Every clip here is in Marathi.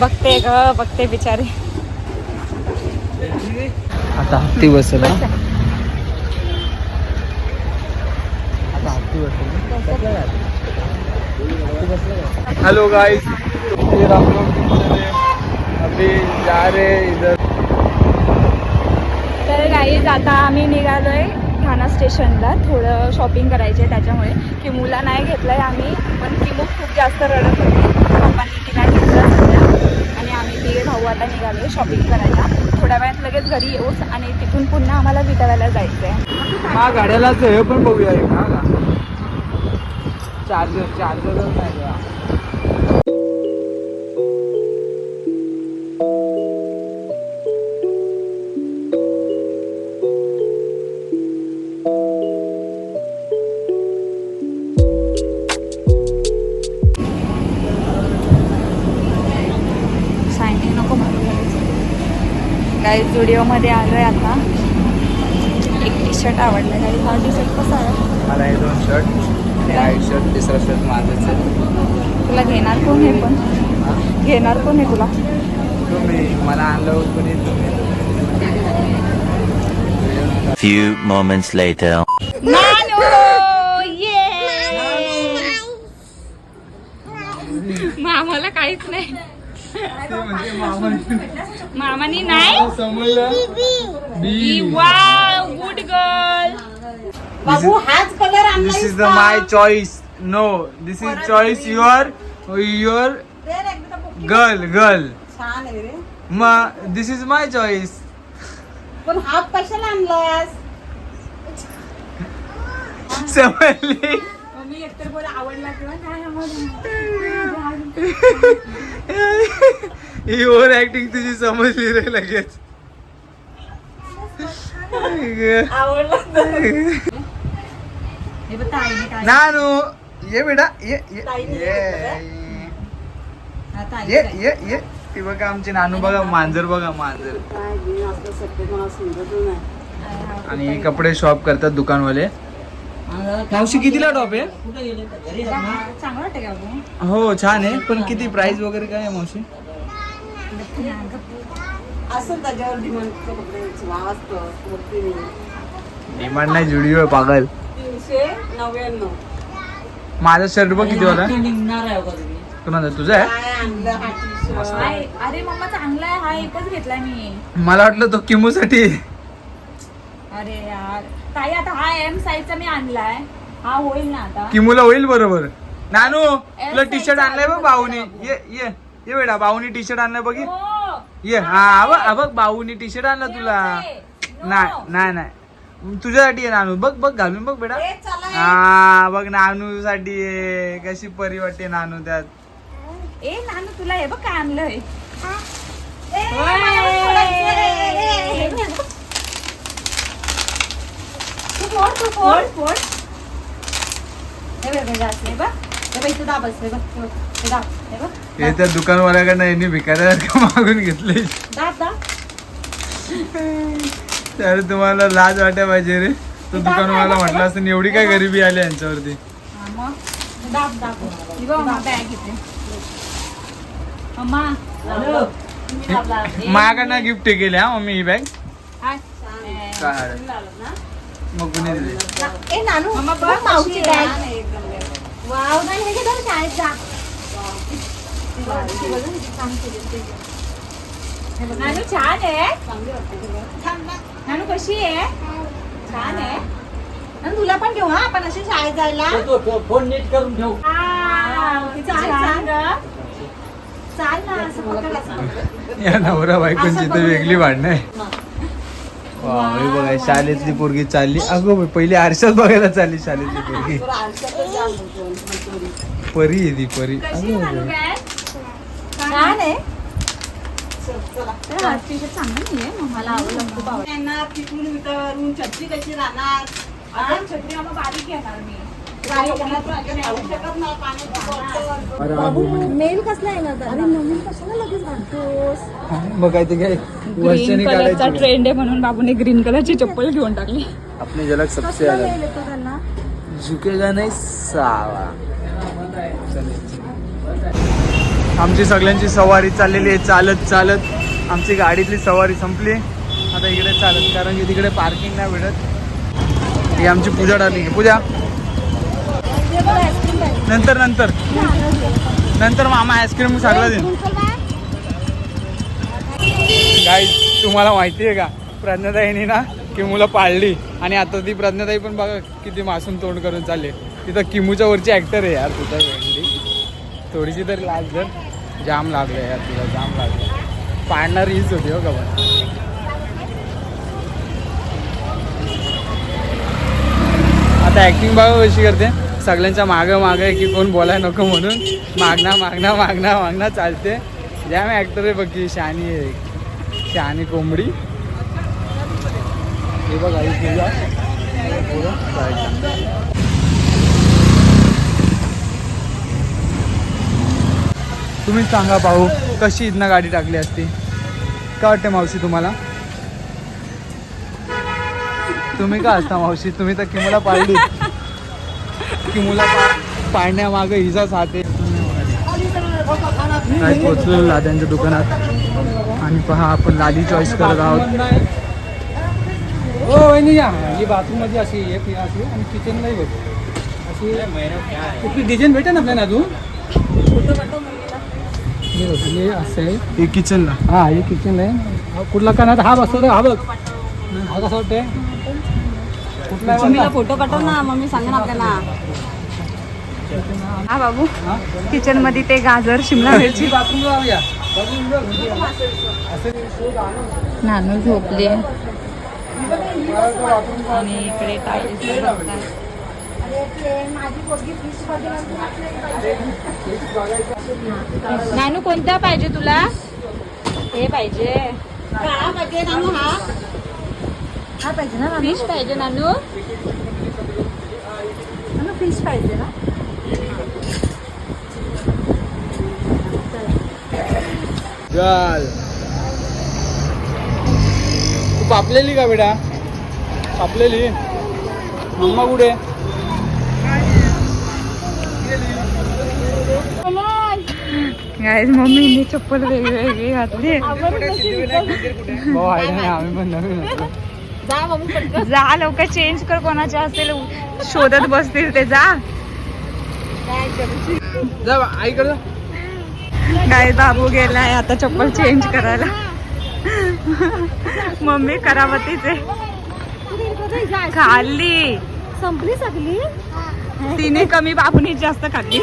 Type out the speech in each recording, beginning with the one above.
बघते ग बघते बिचारी। आता हत्ती बसेल? आता हत्ती बसेल हेलो गाइस हम लोग अभी जा रहे इधर। तर गाईज आता आम्ही निघालोय ठाणा स्टेशनला. थोडं शॉपिंग करायचे त्याच्यामुळे. किमूला नाही घेतलंय आम्ही पण किमू खूप जास्त रडत होती. पप्पांनी तिला घेतलं आणि आम्ही तिघे भाऊ आता निघालोय शॉपिंग करायला. थोड्या वेळात लगेच घरी येऊच आणि तिथून पुन्हा आम्हाला विटाव्याला जायचंय. हा गाड्याला पण बघूया चार्जर चार्जर नाही काही स्टुडिओमध्ये आलोय आता. एक टी शर्ट आवडला काही हा टी शर्ट कसा आहे? मला हे दोन शर्ट हे व्हाईट शर्ट तिसरा शर्ट माझंच आहे. तुला घेणार कोण हे पण? घेणार कोण आहे तुला? तुम्ही मला आणलं होतं कोणी तुम्ही. Few moments later. नानू! ये! मामाला काहीच नाही. मामानी नाही? समजलं? बी. वाव गुड गर्ल बाबू हाच colour this is the my choice no this is choice your your girl girl छान आहे रे. मग दिस इज माय चॉईस पण हाफ कशाला आणलास? समजली? मी एकतर बोल आवडला किंवा काय ही ओव्हर ऍक्टिंग तुझी समजली रे लगेच. नानू ये बेटा ये ये ये. ये ये ये. ती बघा आमची नानू बघा मांजर बघा मांजर. आणि हे कपडे शॉप करतात दुकानवाले. मावशी कितीला टॉप आहे? हो छान आहे. पण किती प्राइस वगैरे काय आहे मावशी? असं त्याच्यावर डिमांड नाही. जुडिओ आहे पागल. तीनशे नव्याण्णव. माझा शर्ट बघ किती वाला कुणाचा? तुझा आहे? काय आणलं हा टी-शर्ट हाय, अरे मम्मा चांगला आहे हा एकच घेतलाय मी. मला वाटलं तो किमूसाठी. अरे यार. ताई आता हा एम साईजचा मी आणलाय. हा होईल ना आता. किमूला होईल बरोबर. नानू तुला टी शर्ट चा आणलाय बघ बाबू. ये ये. ये बेटा बाऊनी टी शर्ट आणलाय बघ. ये. हो. ये हा बघ बाऊनी टी शर्ट आणला तुला. नाही नाही नाही. तुझ्यासाठी आहे नानू बघ बघ घालून बघ बेटा. ए, चला ए. हा बघ नानू साठी आहे. कशी परी वाटते नानू त्यात. ए नानू तुला हे बघ काय आणलंय. तू फोड तू फोड फोड हे बघ असले बघ. हे त्या दुकानवाल्याकडनं यांनी भिकाऱ्यासारखं मागून घेतले दाब दाब. तर तुम्हाला लाज वाटायला पाहिजे रे. तो दुकानवाला म्हटला असतं एवढी काय गरिबी आली यांच्यावरती? माझ्याकडनं गिफ्ट केली हा मम्मी ही बॅग? मग कुणी दिली? मावची. बॅग. वाव नाही हे घे दोन शाळेत जा. नानू छान आहे. नानू कशी आहे? छान आहे. आणि तुला पण घेऊ हा? आपण अशी शाळेत जायला. फोन नीट करून ठेव. या नवरा बायकोंची तर वेगळी भांडणं आहे. हे बघा शाळेतली पोरगी चालली. अगो बाई, पहिली आरशात बघायला चालली शाळेतली पोरगी. परी आहे ती परी. अगो आहे बाई. छान. हा, येणार तिकडून छत्री कशी राहणार? छत्री आम्हाला बारीक घेणार मी. हा. मेल कसला अरे नवीन कशाला लगेच घालतोस? मग काय ते काय ग्रीन वर्षाने कलरचा ट्रेंड आहे म्हणून बाबूने ग्रीन कलरची चप्पल घेऊन टाकली. अपने झलक सबसे त्यांना? झुकेगा नाही सावा. आमची सगळ्यांची सवारी चाललेली आहे चालत चालत. आमची गाडीतली सवारी संपली. आता इकडे चालत कारण की तिकडे पार्किंग नाही भेटत. ही आमची पूजा टाकली पूजा. नंतर नंतर. नंतर मामा आईस्क्रीम सांगला देईन. गाईज तुम्हाला माहिती आहे का? प्रज्ञाताईनी ना किमूला पाळली. आणि आता ती प्रज्ञाताई पण बघा किती मासून तोंड करून चालली तिथं किमूच्या वरची ऍक्टर आहे यार तुझ्या फ्रेंडली थोडीशी तरी लाज जर जाम लागलं यार तुला जाम लागलं पाळणार हीच होती हो का पण? आता ऍक्टिंग बघा कशी करते. सगळ्यांच्या मागं मागं आहे की कोण बोलाय नको म्हणून. मागणा मागणा मागणा मागणा चालते. जाम ऍक्टर आहे बघ शानी आहे शानी कोंबडी. हे बघ आई तुम्हीच सांगा भाऊ कशी इथनं गाडी टाकली असती? काय वाटते मावशी तुम्हाला? तुम्ही का असता मावशी? तुम्ही तर किमला पाळली. किमूला पा- पाळण्यामागं हात आहे काय पोचलो लाद्यांच्या दुकानात. आणि पहा आपण लादी चॉईस करत आहोत. हो वहिनी या. ही बाथरूममध्ये अशी एक अशी आणि किचन नाही बघ. अशी कुठली डिझाईन भेटेल ना आपल्याला अजून? हे हे असं आहे. हे किचनला हा हे किचन आहे. हा कुठला कानात हा बसतो हा बघ. हा कसा वाटते कुठला आहे मम्मीला? फोटो पाठव ना मम्मी सांगेन आपल्याला. हा बाबू. किचनमध्ये ते गाजर शिमला मिरची. नानू झोपले आणि इकडे नानू कोणता पाहिजे तुला? हे पाहिजे. काळा पाहिजे ना मग हा. पाहिजे ना फिश पाहिजे नानू. फिश पाहिजे ना? चाल. तू पापलेली का बेटा? पापलेली मम्मा कुठे? गाईज मम्मीने चप्पल वेगळी घातली. आयडिया नाही आम्ही पण नवीन होतो. जा लवकर चेंज कर कोणाचे असेल शोधत बसतील ते जा. काय बाबू गेलाय आता चप्पल चेंज करायला. मम्मी करावतीचे. खाल्ली. संपली सगळी? तिने कमी बाबूने जास्त खाल्ली.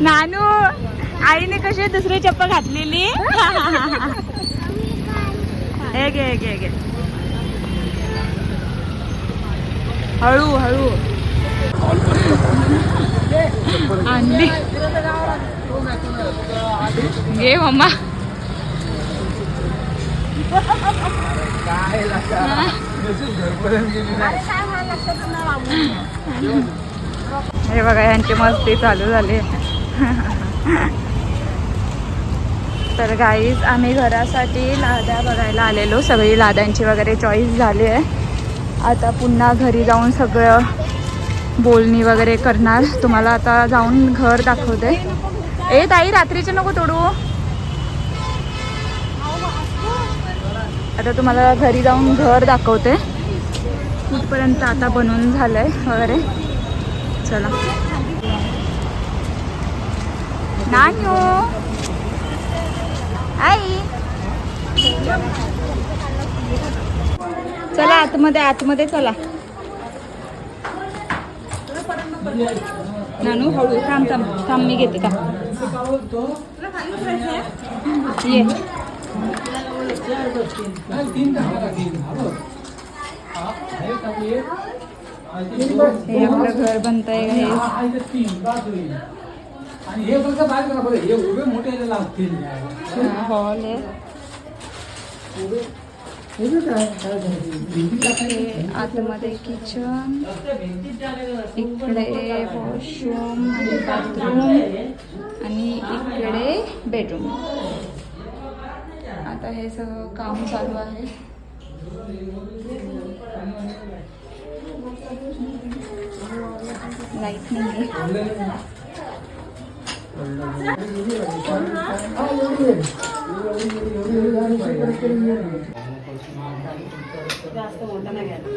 नानू आईने कशी दुसरी चप्पल घातलेली? हे घे हे घे घे हळू हळू आणली घे मम्मा हे बघा यांची मस्ती चालू झाली तर गाईज आम्ही घरासाठी लाद्या बघायला आलेलो. सगळी लाद्यांची वगैरे चॉईस झाली आहे. आता पुन्हा घरी जाऊन सगळं बोलणी वगैरे करणार. तुम्हाला आता जाऊन घर दाखवते. ए ताई रात्रीचे नको तोडू. आता तुम्हाला घरी जाऊन घर दाखवते. कुठपर्यंत आता बनवून आहे वगैरे. चला. नानू आई. चला आतमध्ये आतमध्ये चला. नानू हळू थांब थांब थांब मी घेते का ये. हे आपलं घर बनतंय हे. आणि हे फक्त बाहेर करा बरं. हे उभे मोठे याला लागतील हॉल आहे. हे आतमध्ये किचन इकडे वॉशरूम आणि बाथरूम आणि इकडे बेडरूम आता हे सगळं काम चालू आहे. लाइट नाही जास्त मोठा नाही घ्यायला